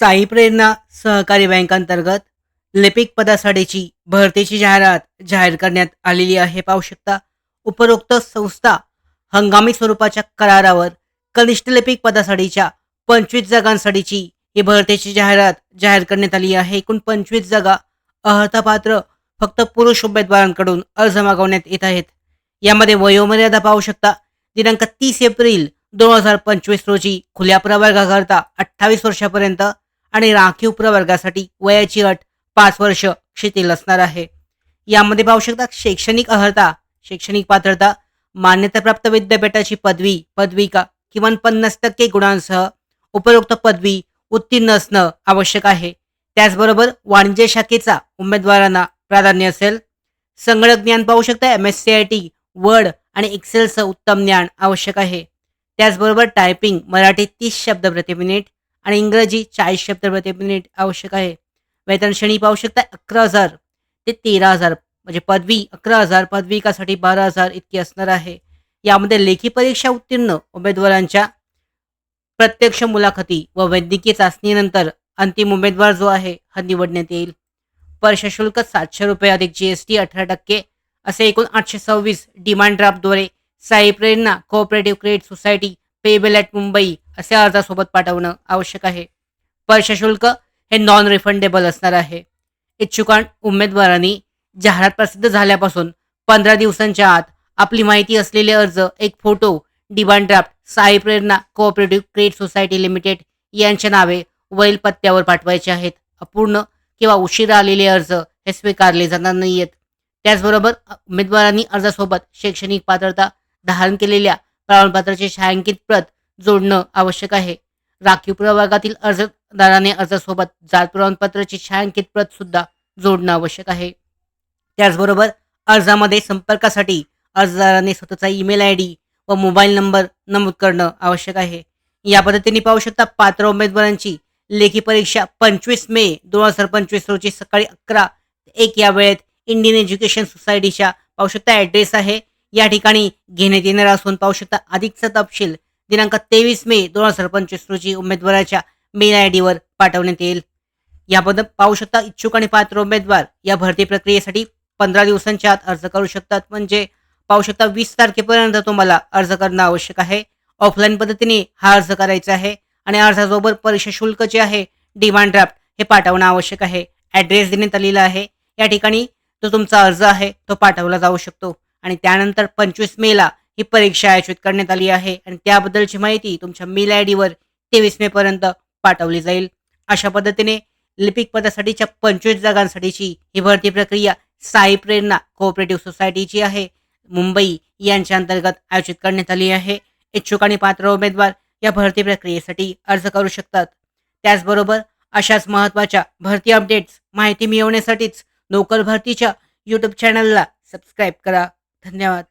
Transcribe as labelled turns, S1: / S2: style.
S1: साई प्रेरणा सहकारी बँकांतर्गत लिपिक पदासाठीची भरतीची जाहिरात जाहीर करण्यात आलेली आहे. पाहू शकता उपरोक्त संस्था हंगामी स्वरूपाच्या करारावर कनिष्ठ लिपिक पदासाठीच्या पंचवीस जागांसाठीची ही भरतीची जाहिरात जाहीर करण्यात आली आहे. एकूण पंचवीस जागा अर्हतापात्र फक्त पुरुष उमेदवारांकडून अर्ज मागवण्यात येत आहेत. यामध्ये वयोमर्यादा पाहू शकता दिनांक तीस एप्रिल दोन हजार पंचवीस रोजी खुल्या प्रवर्गाकरता अठ्ठावीस वर्षापर्यंत आणि राखीव प्रवर्गासाठी वयाची अट पाच वर्ष शिथिल असणार आहे. यामध्ये पाहू शकता शैक्षणिक अर्हता शैक्षणिक पात्रता मान्यताप्राप्त विद्यापीठाची पदवी पदविका किमान पन्नास टक्के गुणांसह उपरोक्त पदवी उत्तीर्ण असणं आवश्यक आहे. त्याचबरोबर वाणिज्य शाखेचा उमेदवारांना प्राधान्य असेल. संगणक ज्ञान पाहू शकता M S C I T Word आणि एक्सेलचं उत्तम ज्ञान आवश्यक आहे. त्याचबरोबर टायपिंग मराठी तीस शब्द प्रति मिनिट आणि इंग्रजी चाळीस शब्द प्रति मिनिट आवश्यक आहे. वेतन श्रेणी पाहू शकता अकरा हजार ते तेरा हजार म्हणजे पदवी अकरा हजार पदविकासाठी बारा हजार इतकी असणार आहे. यामध्ये लेखी परीक्षा उत्तीर्ण उमेदवारांच्या प्रत्यक्ष मुलाखती व वैद्यकीय चाचणीनंतर अंतिम उमेदवार जो आहे हा निवडण्यात येईल. वर्ष शुल्क सातशे रुपये अधिक जी एस टी अठरा टक्के असे एकूण आठशे सव्वीस डिमांड ड्राफ्टद्वारे Sai Prerana cooperative credit society payable at Mumbai असे अर्जासोबत पाठवणं आवश्यक आहे. वर्षशुल्क हे नॉन रिफंडेबल असणार आहे. इच्छुकां उमेदवारांनी जाहिरात प्रसिद्ध झाल्यापासून पंधरा दिवसांच्या आत आपली माहिती असलेले अर्ज एक photo demand draft Sai Prerana cooperative credit society limited यांच्या नावे वरील पत्त्यावर पाठवायचे आहेत. अपूर्ण किंवा उशिरा आलेले अर्ज हे स्वीकारले जाणार नाहीयेत. त्याचबरोबर उमेदवारांनी अर्जासोबत शैक्षणिक पात्रता धारण केलेल्या प्रमाणपत्राची छायांकित प्रत जोडणं आवश्यक आहे. राखीव प्रवर्गातील अर्जदाराने अर्जासोबत जात प्रमाणपत्राची छायांकित प्रत सुद्धा जोडणं आवश्यक आहे. त्याचबरोबर अर्जामध्ये संपर्कासाठी अर्जदाराने स्वतःचा ईमेल आय डी व मोबाईल नंबर नमूद करणं आवश्यक आहे. या पद्धतीने पाहू शकता पात्र उमेदवारांची लेखी परीक्षा पंचवीस मे दोन हजार पंचवीस रोजी सकाळी अकरा एक या वेळेत इंडियन एज्युकेशन सोसायटीच्या पाहू शकता ॲड्रेस आहे या ठिकाणी घेण्यात येणार असून पाहू शकता अधिकचा तपशील दिनांक तेवीस मे दोन हजार पंचवीस रोजी उमेदवाराच्या मेल आय डीवर पाठवण्यात येईल. याबद्दल पाहू शकता इच्छुक आणि पात्र उमेदवार या भरती प्रक्रियेसाठी पंधरा दिवसांच्या आत अर्ज करू शकतात. म्हणजे पाहू शकता वीस तारखेपर्यंत तुम्हाला अर्ज करणं आवश्यक आहे. ऑफलाईन पद्धतीने हा अर्ज करायचा आहे आणि अर्जासोबत परीक्षा शुल्क जे आहे डिमांड ड्राफ्ट हे पाठवणं आवश्यक आहे. ॲड्रेस देण्यात आलेला आहे. या ठिकाणी जो तुमचा अर्ज आहे तो पाठवला जाऊ शकतो. आणि त्यानंतर पंचवीस मेला ही परीक्षा आयोजित करण्यात आली आहे. आणि त्याबद्दलची माहिती तुमच्या मेल आय डीवर तेवीस मे पर्यंत पाठवली जाईल. अशा पद्धतीने लिपिक पदासाठीच्या पंचवीस जागांसाठीची ही भरती प्रक्रिया साई प्रेरणा कोऑपरेटिव्ह सोसायटीची आहे. मुंबई यांच्या अंतर्गत आयोजित करण्यात आली आहे. इच्छुक आणि पात्र उमेदवार या भरती प्रक्रियेसाठी अर्ज करू शकतात. त्याचबरोबर अशाच महत्त्वाच्या भरती अपडेट्स माहिती मिळवण्यासाठीच नोकर भरतीच्या यूट्यूब चॅनलला सबस्क्राईब करा. धन्यवाद.